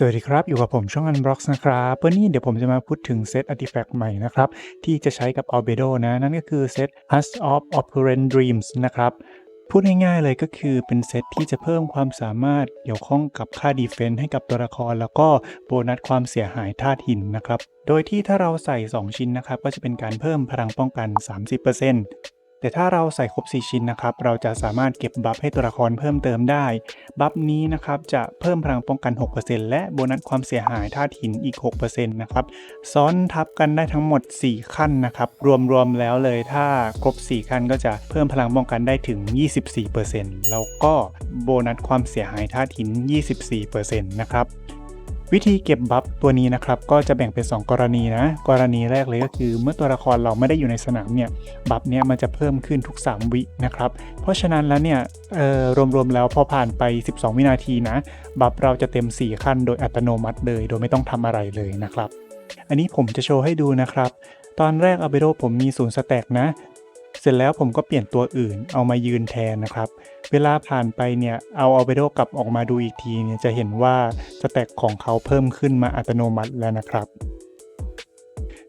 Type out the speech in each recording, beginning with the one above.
สวัสดีครับ อยู่กับผมช่อง Unbox นะครับวันนี้เดี๋ยวผมจะมาพูดถึงเซต Artifact ใหม่นะครับ ที่จะใช้กับ Albedo นะ นั่นก็คือเซต Hush of Operant Dreams นะครับ พูดง่ายๆเลยก็คือเป็นเซตที่จะเพิ่มความสามารถเกี่ยวข้องกับค่า Defense ให้กับตัวละคร แล้วก็โบนัสความเสียหายธาตุหินนะครับ โดยที่ถ้าเราใส่ 2 ชิ้นนะครับ ก็จะเป็นการเพิ่มพลังป้องกัน 30% แต่ถ้าเราใส่ครบ 4 ชิ้นนะครับ เราจะสามารถเก็บบัฟให้ตัวละครเพิ่มเติมได้ บัฟนี้นะครับจะเพิ่มพลังป้องกัน 6%และโบนัสความเสียหายธาตุหินอีก 6%นะครับ ซ้อนทับกันได้ทั้งหมด 4 ขั้นนะครับ รวมๆแล้วเลยถ้าครบ 4 ขั้นก็จะเพิ่มพลังป้องกันได้ถึง 24%แล้วก็โบนัสความเสียหายธาตุหิน 24%นะครับ วิธีเก็บบัฟตัวนี้นะครับก็จะแบ่งเป็น 2 กรณีนะ กรณีแรกเลยก็คือ เมื่อตัวละครเราไม่ได้อยู่ในสนามเนี่ยบัฟเนี้ยมันจะเพิ่มขึ้นทุก 3 วินะครับ เพราะฉะนั้นแล้วเนี่ยเอ่อรวมๆแล้วพอผ่านไป 12 วินาทีนะ บัฟเราจะเต็ม 4 ขั้นโดยอัตโนมัติเลย โดยไม่ต้องทำอะไรเลยนะครับ อันนี้ผมจะโชว์ให้ดูนะครับ ตอนแรกอเบโ o ผมมีศูนย์สแต็กนะ เสร็จแล้วผมก็เปลี่ยนตัวอื่นเอามายืนแทนนะครับ เวลาผ่านไปเนี่ยเอาเอ b เบโ o กลับออกมาดูอีกทีเนี่ยจะเห็นว่าสแต็กของเขาเพิ่มขึ้นมาอัตโนมัติแล้วนะครับ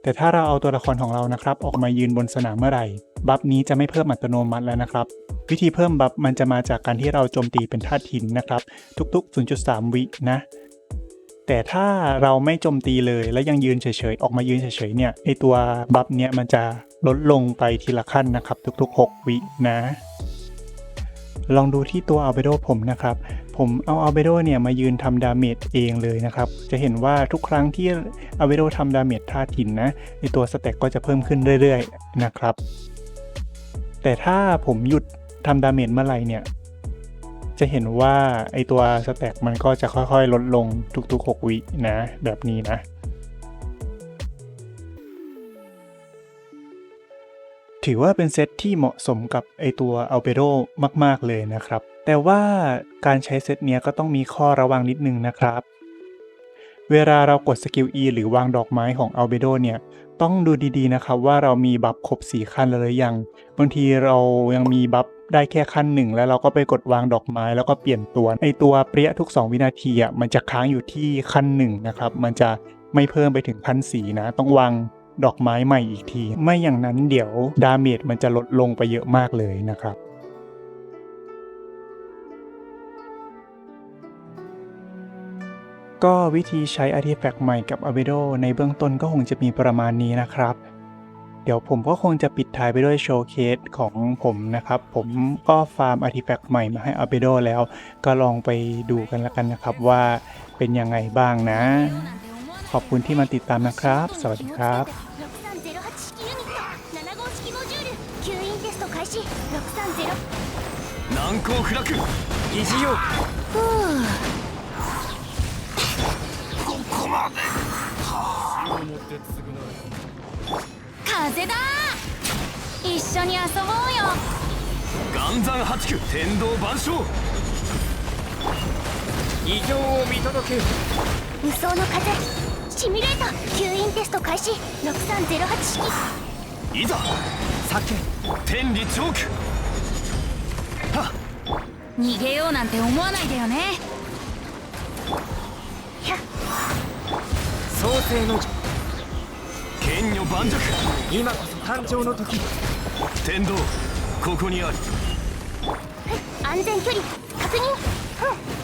แต่ถ้าเราเอาตัวละครของเรานะครับ ออกมายืนบนสนามเมื่อไหร่ บัฟนี้จะไม่เพิ่มอัตโนมัติแล้วนะครับ วิธีเพิ่มบัฟมันจะมาจากการที่เราโจมตีเป็นธาตุหินนะครับ ทุก ๆ 0.3 วินะ แต่ถ้าเราไม่โจมตีเลยแล้วยังยืนเฉยๆ ออกมายืนเฉยๆเนี่ยไอตัวบัฟเนี่ยมันจะลดลงไปทีละขั้นนะครับ ทุก ๆ 6 วินะ ลองดูที่ตัวอัลเบโดผมนะครับ ผมเอาอัลเบโดเนี่ยมายืนทำดาเมจเองเลยนะครับ จะเห็นว่าทุกครั้งที่อัลเบโดทำดาเมจธาตุหินนะในตัวสเต็กก็จะเพิ่มขึ้นเรื่อยๆนะครับ แต่ถ้าผมหยุดทำดาเมจเมื่อไหร่เนี่ย จะเห็นว่าไอตัวสแต็กมันก็จะค่อยๆ ลดลงทุกๆ 6 วินะ แบบนี้นะ ถือว่าเป็นเซตที่เหมาะสมกับไอตัวอัลเบโ o มากๆเลยนะครับ แต่ว่าการใช้เซตเนี้ยก็ต้องมีข้อระวังนิดนึงนะครับ เวลาเรากดสกิล E หรือวางดอกไม้ของอัลเบโ o เนี่ยต้องดูดีๆนะครับว่าเรามีบัฟครบ 4 ขั้นแล้วหรือยัง บางทีเรายังมีบัฟ ได้แค่ขั้นหนึ่งแล้วเราก็ไปกดวางดอกไม้แล้วก็เปลี่ยนตัวไอตัวเปรี้ยทุก 2 วินาทีอะมันจะค้างอยู่ที่ขั้นหนึ่งนะครับมันจะไม่เพิ่มไปถึงขั้นสีนะ ต้องวางดอกไม้ใหม่อีกที ไม่อย่างนั้นเดี๋ยวดาเมจมันจะลดลงไปเยอะมากเลยนะครับก็วิธีใช้ Artifact ใหม่กับ a b e d o ในเบื้องต้นก็คงจะมีประมาณนี้นะครับ เดี๋ยวผมก็คงจะปิดท้ายไปด้วยโชว์เคสของผมนะครับ ผมก็ฟาร์มอาร์ติแฟกต์ใหม่มาให้อัาเบโดแล้ว ก็ลองไปดูกันละกันนะครับว่าเป็นยังไงบ้างนะ ขอบคุณที่มาติดตามนะครับ สวัสดีครับ難攻不落意地よここまではあ風だ一緒に遊ぼうよ。岩山八九天道万象。異形を見届けよ。無双の風。シミュレート吸引テスト開始。6308式。いざ。酒。天理チョークはっ。逃げようなんて思わないでよね。ひゃ創世の天女盤石。今こそ誕生の時。天道ここにある。安全距離確認。うん